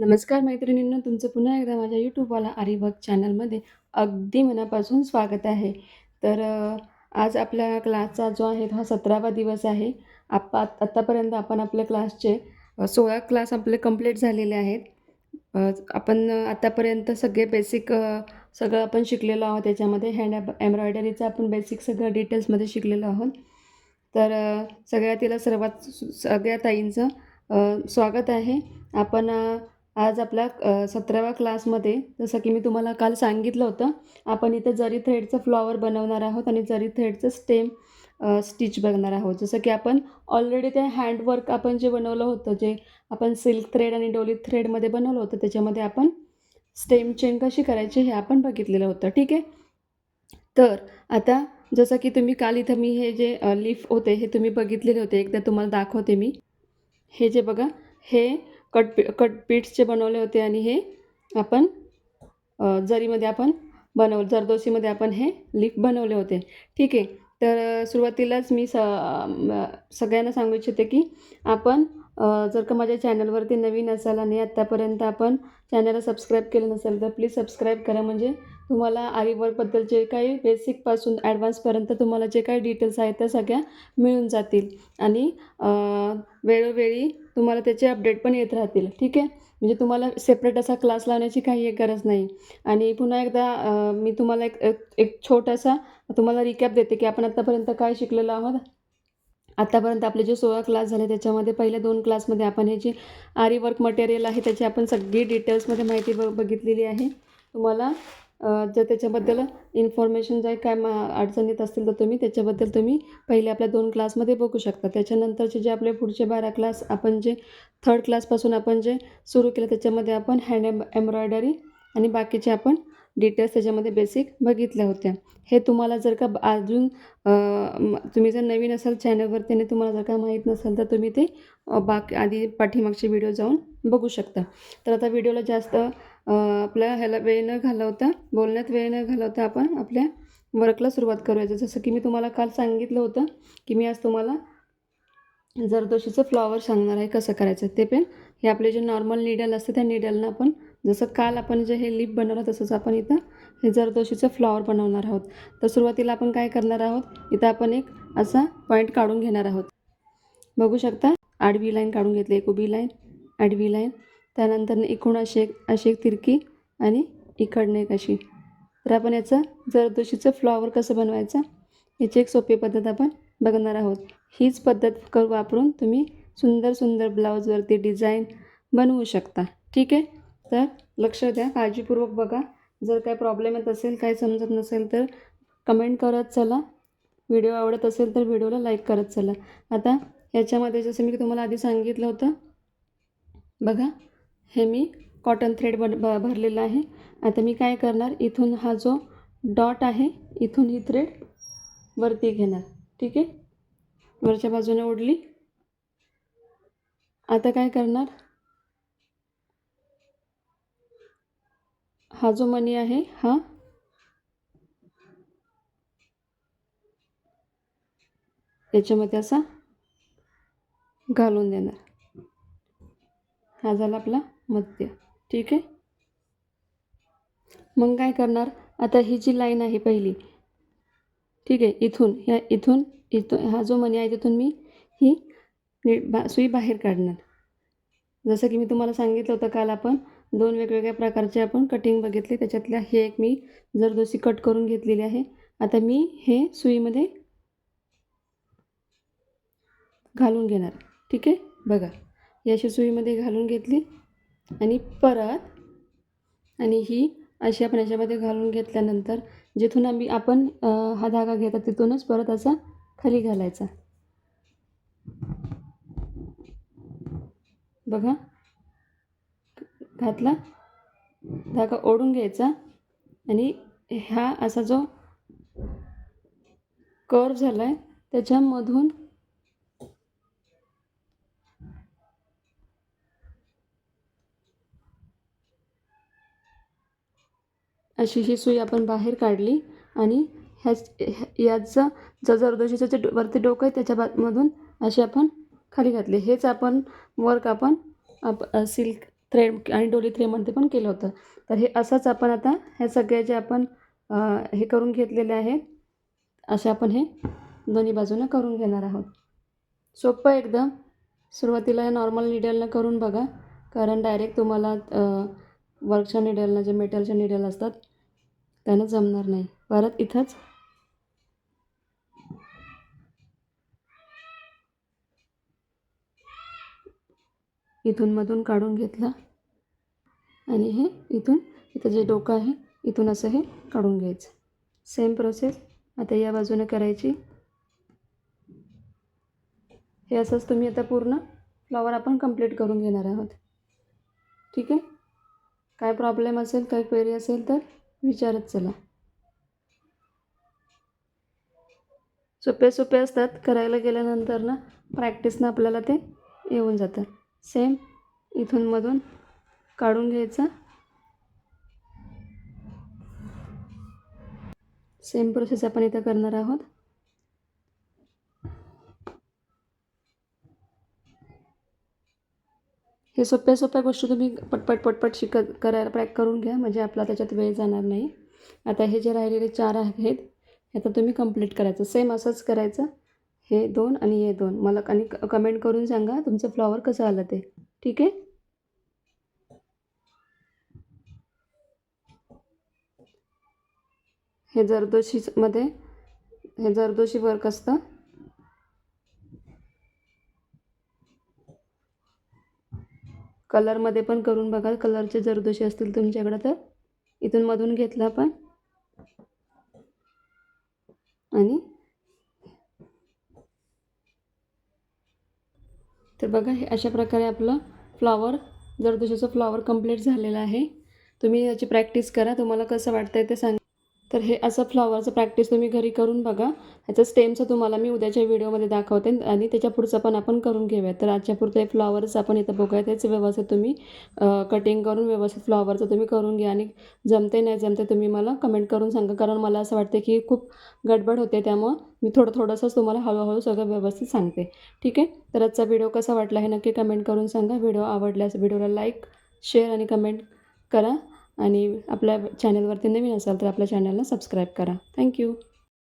नमस्कार मैत्रिणींनो तुमचं पुन्हा एकदा माझ्या यूट्यूबवाला आरिवर्क चॅनलमध्ये अगदी मनापासून स्वागत आहे. तर आज आपल्या क्लासचा जो आहे हा सतरावा दिवस आहे. आप आत्तापर्यंत आपण आपल्या क्लासचे सोळा क्लास आपले कंप्लीट झालेले आहेत. आपण आत्तापर्यंत सगळे बेसिक सगळं आपण शिकलेलो आहोत. त्याच्यामध्ये हँड एम्ब्रॉयडरीचं आपण बेसिक सगळं डिटेल्समध्ये शिकलेलो आहोत. तर सगळ्या तिला सर्वात सगळ्या ताईंचं स्वागत आहे. आपण आज आपल्या सतराव्या क्लासमध्ये जसं की मी तुम्हाला काल सांगितलं होतं आपण इथं जरी थ्रेडचं फ्लॉवर बनवणार आहोत आणि जरी थ्रेडचं स्टेम स्टिच बघणार आहोत. जसं की आपण ऑलरेडी ते हँडवर्क आपण जे बनवलं होतं जे आपण सिल्क थ्रेड आणि डोली थ्रेडमध्ये बनवलं होतं त्याच्यामध्ये आपण स्टेम चेन कशी करायची हे आपण बघितलेलं होतं. ठीक आहे? तर आता जसं की तुम्ही काल इथं मी हे जे लीफ होते हे तुम्ही बघितलेले होते. एकदा तुम्हाला दाखवते मी. हे जे बघा हे कट कट पीट्सचे बनवले होते आणि हे आपण जरीमध्ये आपण बनव जरदोशीमध्ये आपण हे लिफ बनवले होते. ठीक आहे. तर सुरुवातीलाच मी स सगळ्यांना सांगू इच्छिते की आपण जर का माझ्या चॅनलवरती नवीन असाल आणि आत्तापर्यंत आपण चॅनलला सबस्क्राईब केलं नसेल तर प्लीज सबस्क्राईब करा. म्हणजे तुम्हाला आरीवर्कबद्दल जे काही बेसिकपासून ॲडव्हान्सपर्यंत तुम्हाला जे काही डिटेल्स आहेत त्या सगळ्या मिळून जातील. आणि वेळोवेळी तुम्हाला त्याचे अपडेट पण येत राहतील. ठीक आहे? म्हणजे तुम्हाला सेपरेट असा क्लास लावण्याची काही एक गरज नाही. आणि पुन्हा एकदा मी तुम्हाला एक एक एक छोटासा तुम्हाला रिकॅप देते की आपण आत्तापर्यंत काय शिकलेलो आहोत. आत्तापर्यंत आपले जे सोळा क्लास झाले त्याच्यामध्ये पहिल्या दोन क्लासमध्ये आपण हे जे आरी वर्क मटेरियल आहे त्याची आपण सगळी डिटेल्समध्ये माहिती ब बघितलेली आहे. तुम्हाला जर त्याच्याबद्दल इन्फॉर्मेशन जर काय मा अडचणीत असतील तर तुम्ही त्याच्याबद्दल तुम्ही पहिले आपल्या दोन क्लासमध्ये बघू शकता. त्याच्यानंतरचे जे आपले पुढचे बारा क्लास आपण जे थर्ड क्लासपासून आपण जे सुरू केलं त्याच्यामध्ये आपण हँड एम एम्ब्रॉयडरी आणि बाकीचे आपण डिटेल्स त्याच्यामध्ये बेसिक बघितल्या होत्या. हे तुम्हाला जर का अजून तुम्ही जर नवीन असाल चॅनलवर त्याने तुम्हाला जर का माहीत नसेल तर तुम्ही ते बाकी आधी पाठीमागचे व्हिडिओ जाऊन बघू शकता. तर आता व्हिडिओला जास्त आपल्या ह्याला वेळ न घालवता बोलण्यात वेळ न घालवता आपण आपल्या वर्कला सुरुवात करूया जसं की मी तुम्हाला काल सांगितलं होतं की मी आज तुम्हाला जरदोशीचं फ्लॉवर सांगणार आहे कसं करायचं ते पण. हे आपले जे नॉर्मल निडल असतं त्या निडलनं आपण जसं काल आपण जे हे लिप बनवलं तसंच आपण इथं हे जरदोशीचं फ्लॉवर बनवणार आहोत. तर सुरुवातीला आपण काय करणार आहोत? इथं आपण एक असा पॉईंट काढून घेणार आहोत. बघू शकता आडवी लाईन काढून घेतली एक उभी लाईन आडवी लाईन. त्यानंतर एकूण अशी एक अशी एक तिरकी आणि इकडनं एक अशी. तर आपण याचं जरदोशीचं फ्लॉवर कसं बनवायचं? याची एक सोपी पद्धत आपण बघणार आहोत. हीच पद्धत कर वापरून तुम्ही सुंदर सुंदर ब्लाऊजवरती डिझाईन बनवू शकता. ठीक आहे? तर लक्ष द्या काळजीपूर्वक बघा. जर काय प्रॉब्लेम येत असेल काय समजत नसेल तर कमेंट करत चला. व्हिडिओ आवडत असेल तर व्हिडिओला लाईक करत चला. आता ह्याच्यामध्ये जसं मी तुम्हाला आधी सांगितलं होतं बघा हे मी कॉटन थ्रेड बन ब भरलेलं आहे. आता मी काय करणार? इथून हा जो डॉट आहे इथून ही थ्रेड वरती घेणार. ठीक आहे? वरच्या बाजूने ओढली. आता काय करणार? हा जो मणी आहे हा. याच्यामध्ये असा घालून देणार. हा झाला आपला मध्य. ठीक आहे? मग काय करणार? आता ही जी लाईन आहे पहिली ठीक आहे इथून ह्या इथून इथून हा जो मणी आहे तिथून मी ही बा सुई बाहेर काढणार. जसं की मी तुम्हाला सांगितलं होतं काल आपण दोन वेगवेगळ्या प्रकारचे आपण कटिंग बघितली. त्याच्यातल्या हे एक मी जरदोशी कट करून घेतलेली आहे. आता मी हे सुईमध्ये घालून घेणार. ठीक आहे? बघा. ही अशी सुईमध्ये घालून घेतली. आणि परत आणि ही अशी आपण याच्यामध्ये घालून घेतल्यानंतर जिथून आम्ही आपण हा धागा घेतात तिथूनच परत असा खाली घालायचा. बघा. घातला. धागा ओढून घ्यायचा आणि हा असा जो कर्व झाला आहे त्याच्यामधून अशी ही सुई आपण बाहेर काढली आणि ह्याच ह्या- याचं ज जरदोशीचं जे डो- वरती डोकं आहे त्याच्या बा मधून असे आपण खाली घातले. हेच आपण वर्क आपण आप सिल्क थ्रेड आणि डोली थ्रेमध्ये पण केलं होतं. तर हे असंच आपण आता ह्या सगळ्या जे आपण हे करून घेतलेले आहे असे आपण हे दोन्ही बाजूनं करून घेणार आहोत. सोपं एकदम. सुरुवातीला हे नॉर्मल निडलनं करून बघा. कारण डायरेक्ट तुम्हाला वर्कच्या निडलनं जे मेटलच्या निडल असतात त्यानं जमणार नाही. परत इथंच इथून मधून काढून घेतला. आणि हे इथून इथं जे डोकं आहे इथून असं हे काढून घ्यायचं. सेम प्रोसेस आता या बाजूने करायची. हे असंच तुम्ही आता पूर्ण फ्लॉवर आपण कंप्लीट करून घेणार आहोत. ठीक आहे? काय प्रॉब्लेम असेल काय क्वेरी असेल तर विचारत चला. सोपे सोपे असतात. करायला गेल्यानंतर ना प्रॅक्टिसनं आपल्याला ते येऊन जातात सेम इथून मधून काढून घ्यायचं. सेम प्रोसेस आपण इथं करणार आहोत. हे सोप्या सोप्या गोष्टी तुम्ही पटपट पटपट शिकत करायला प्रॅक करून घ्या म्हणजे आपला त्याच्यात वेळ जाणार नाही. आता हे जे राहिलेले चार आहेत हे आता तुम्ही कंप्लीट करायचं. सेम असंच करायचं. हे दोन आणि हे दोन. मला आणि कमेंट करून सांगा तुमचं फ्लॉवर कसं आलं ते. ठीक आहे? हे जरदोशीमध्ये हे जरदोशी वर्क असतं. कलरमध्ये पण करून बघा. कलरचे जरदोशी असतील तुमच्याकडं तर. इथून मधून घेतला आपण. आणि तर बघा हे अशा प्रकारे आपलं फ्लॉवर जरदोशीचं फ्लॉवर कंप्लीट झालेलं आहे. तुम्ही याची प्रॅक्टिस करा. तुम्हाला कसं वाटतं आहे ते सांगा. तर हे असं फ्लॉवरचं प्रॅक्टिस तुम्ही घरी करून बघा. ह्याचं स्टेमचं तुम्हाला मी उद्याच्या व्हिडिओमध्ये दाखवते आणि त्याच्या पुढचं पण आपण करून घेऊया. तर आजच्या पुढचं हे फ्लॉवर्स आपण इथं बघूया. तेच व्यवस्थित तुम्ही कटिंग करून व्यवस्थित फ्लॉवरचं तुम्ही करून घ्या आणि जमते नाही जमते तुम्ही मला कमेंट करून सांगा. कारण मला असं वाटतं की खूप गडबड होते त्यामुळं मी थोडं थोडंसंच तुम्हाला हळूहळू सगळं व्यवस्थित सांगते. ठीक आहे? तर आजचा व्हिडिओ कसा वाटला हे नक्की कमेंट करून सांगा. व्हिडिओ आवडल्यास व्हिडिओला लाईक शेअर आणि कमेंट करा. आणि आपल्या चॅनलवरती नवीन असाल तर आपल्या चॅनलला सबस्क्राईब करा. थँक्यू